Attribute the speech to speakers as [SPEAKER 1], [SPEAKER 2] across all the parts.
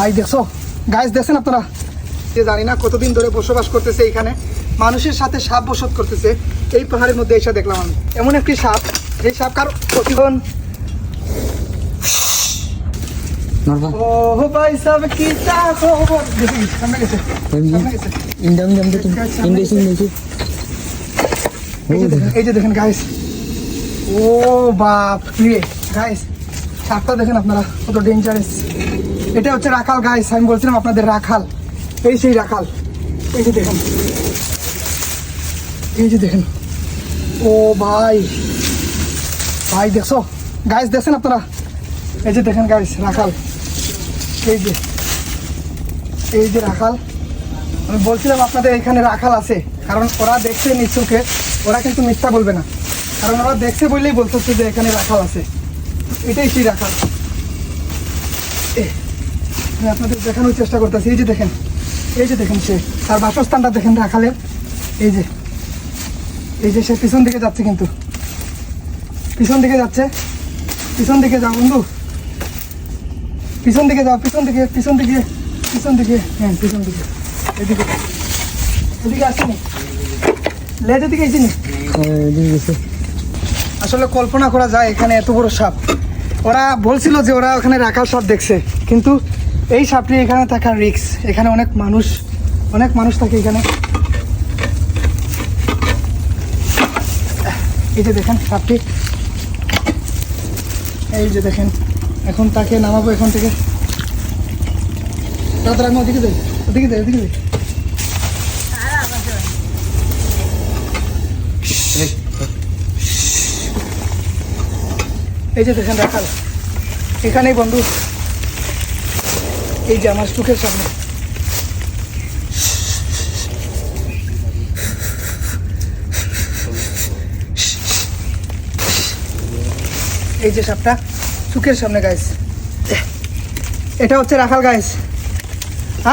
[SPEAKER 1] ভাই দেখছ? গাছ দেখছেন আপনারা? যে জানি না কতদিন ধরে বসবাস করতেছে এইখানে। মানুষের সাথে সাপ বসত করতেছে। এই পাহাড়ের মধ্যে এসে দেখলাম আমি। এমন একটি সাপ। এই সাপ কারও প্রতিবন এই যে দেখেন গাইস ও বাপ রে গাইস সাপটা দেখেন আপনারা কত ডেঞ্জারাস এটা হচ্ছে রাখাল গাইস আমি বলছিলাম আপনাদের রাখাল। এই সেই রাখাল। এই যে দেখেন। এই যে দেখেন। ও ভাই। ভাই, দেখছ? গাইস দেখছেন আপনারা? এই যে দেখেন গাইস রাখাল। এই যে। এই যে রাখাল। আমি বলছিলাম আপনাদের এখানে রাখাল আছে। কারণ ওরা দেখছে নিচুকে, ওরা কিন্তু মিথ্যা বলবে না। কারণ ওরা দেখছে বললেই বলতেছে যে এখানে রাখাল আছে। এটাই সেই রাখাল। আমি আপনাদের দেখানোর চেষ্টা করতেছি। এই যে দেখেন, এই যে দেখেন সে, তার বাসস্থানটা দেখেন রাখালের এই যে এই যে সে পিছন দিকে যাচ্ছে কিন্তু। পিছন দিকে যাচ্ছে। পিছন দিকে যাও, বন্ধু। পিছন দিকে যাও, পিছন দিকে পিছন দিকে পিছন দিকে। হ্যাঁ পিছন দিকে। এদিকে। এদিকে আসেনি লেজের দিকে এসেনি আসলে কল্পনা করা যায় এখানে এত বড় সাপ। ওরা বলছিল যে ওরা ওখানে রাখার সাপ দেখছে। কিন্তু এই সাপটি এখানে থাকার রিক্স এখানে অনেক মানুষ অনেক মানুষ থাকে এখানে। এই যে দেখেন সাপটি। এই যে দেখেন, এখন তাকে নামাবো এখন থেকে। তাড়াতাড়ি ওদিকে যাই ওদিকে যাই ওদিকে যাই। এই যে দেখেন রাখাল এখানেই বন্ধু এই যে আমার চোখের সামনে। এই যে সাপটা, চোখের সামনে গাইস এটা হচ্ছে রাখাল গাইস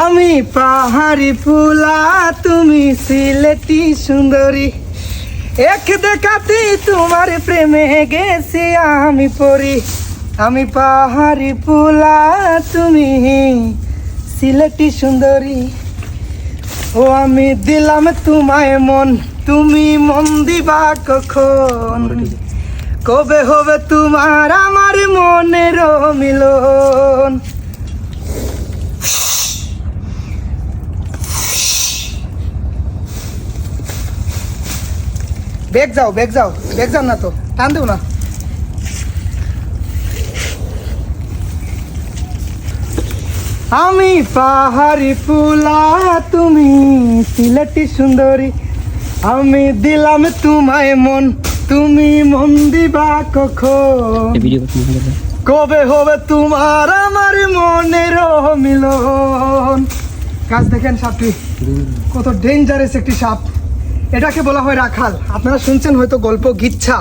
[SPEAKER 1] আমি পাহাড়ি ফুলা, তুমি সিলেটি সুন্দরী। এক দেখাতে তোমার প্রেমে গেছি, আমি পড়ি আমি পাহাড়ি পোলা তুমি সিলেটি সুন্দরী। ও, আমি দিলাম তোমায় মন, তুমি মন দিবা কখন? কবে হবে তোমার আমার মনের মিলন? বেগ যাও বেগ যাও বেগ যাও না তো, টান দেও না। আমি পাহাড়ি ফুলা তুমি সিলেটি সুন্দরী। আমি দিলাম তোমায় মন তুমি মন দিবা কখন? কবে হবে তোমার আমার মনের মিলন? কাজ দেখেন সাপটি। কত ডেঞ্জারাস একটি সাপ। এটাকে বলা হয় রাখাল। আপনারা শুনছেন হয়তো গল্প গিচ্ছা।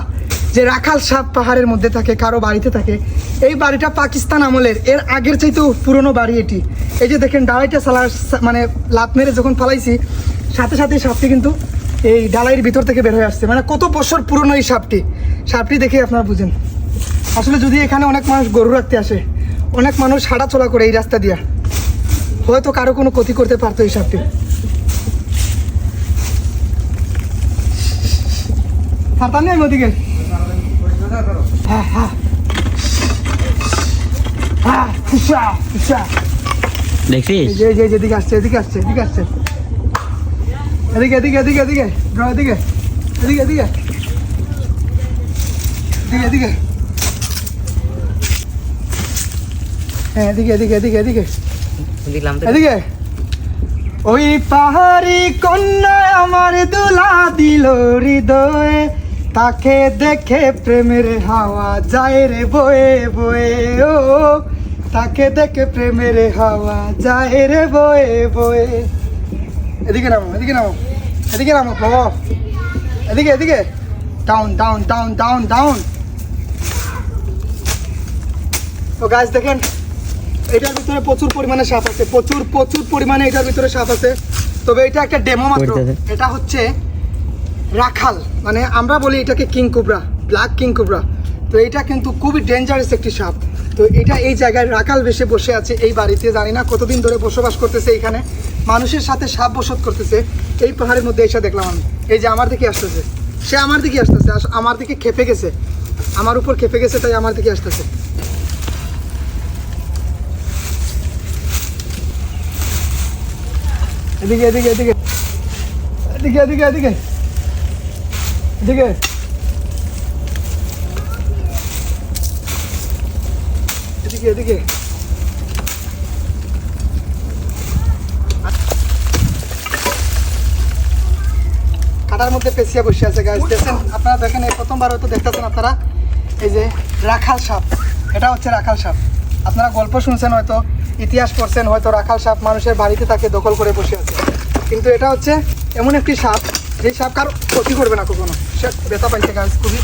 [SPEAKER 1] যে রাখাল সাপ পাহাড়ের মধ্যে থাকে, কারও বাড়িতে থাকে, এই বাড়িটা পাকিস্তান আমলের। এর আগের চাইতেও পুরনো বাড়ি এটি। এই যে দেখেন, ডালাইটা সালা মানে লাত মেরে যখন ফালাইছি, সাথে সাথে সাপটি কিন্তু এই ডালাইয়ের ভিতর থেকে বের হয়ে আসছে। মানে কত বছর পুরনো এই সাপটি? সাপটি দেখে আপনারা বুঝেন। আসলে যদি এখানে অনেক মানুষ গরু রাখতে আসে, অনেক মানুষ হাঁটা চলা করে এই রাস্তা দিয়া, হয়তো কারও কোনো ক্ষতি করতে পারতো এই সাপটি। সাঁতার নেই ওদিকে হ্যাঁ হ্যাঁ হ্যাঁ ফুসা ফুসা
[SPEAKER 2] দেখছিস
[SPEAKER 1] এই যে এই যে এই যে এদিকে আসছে এদিকে আসছে এদিকে আসছে। এদিকে এদিকে এদিকে এদিকে। ব্রো এদিকে। এদিকে এদিকে। এদিকে এদিকে। হ্যাঁ এদিকে এদিকে এদিকে এদিকে। এদিকে। ওই পাহাড়ি কন্যা আমার দুলা দিল হৃদয়ে। তাকে দেখে প্রেমের হাওয়া যায় রে বয়ে বয়ে ও। তাকে দেখে প্রেমের হাওয়া যায় রে বয়ে বয়ে। এদিকে নামো এদিকে নামো এদিকে নামো বাবা এদিকে এদিকে। Down down down down down তো গাছ দেখেন এটার ভিতরে প্রচুর পরিমাণে সাপ আছে প্রচুর প্রচুর পরিমাণে এটার ভিতরে সাপ আছে। তবে এটা একটা ডেমো মাত্র। এটা হচ্ছে রাখাল মানে আমরা বলি এটাকে king cobra, black king cobra. তো এটা কিন্তু খুবই ডেঞ্জারাস একটি সাপ। তো এটা এই জায়গায় রাখাল বেশে বসে আছে এই বাড়িতে, জানি না কতদিন ধরে বসবাস করতেছে এখানে। মানুষের সাথে সাপ বসত করতেছে। এই পাহাড়ের মধ্যে এসে দেখলাম আমি। এই যে আমার দিকে আসতেছে। সে আমার দিকে আসতেছে আমার দিকে খেপে গেছে। আমার উপর খেপে গেছে, তাই আমার দিকে আসতেছে। এদিকে এদিকে এদিকে। এদিকে এদিকে এদিকে। এদিকে এদিকে এদিকে কাটার মধ্যে পেঁচিয়ে বসে আছে গাছ দেখছেন আপনারা দেখেন এই প্রথমবার হয়তো দেখতেছেন আপনারা? এই যে রাখাল সাপ। এটা হচ্ছে রাখাল সাপ। আপনারা গল্প শুনছেন হয়তো ইতিহাস পড়ছেন হয়তো রাখাল সাপ মানুষের বাড়িতে তাকে দখল করে বসে আছে। কিন্তু এটা হচ্ছে এমন একটি সাপ যে সাপ কারও ক্ষতি করবে না কখনো। সে ব্যথা পাইছে গাছ খুবই।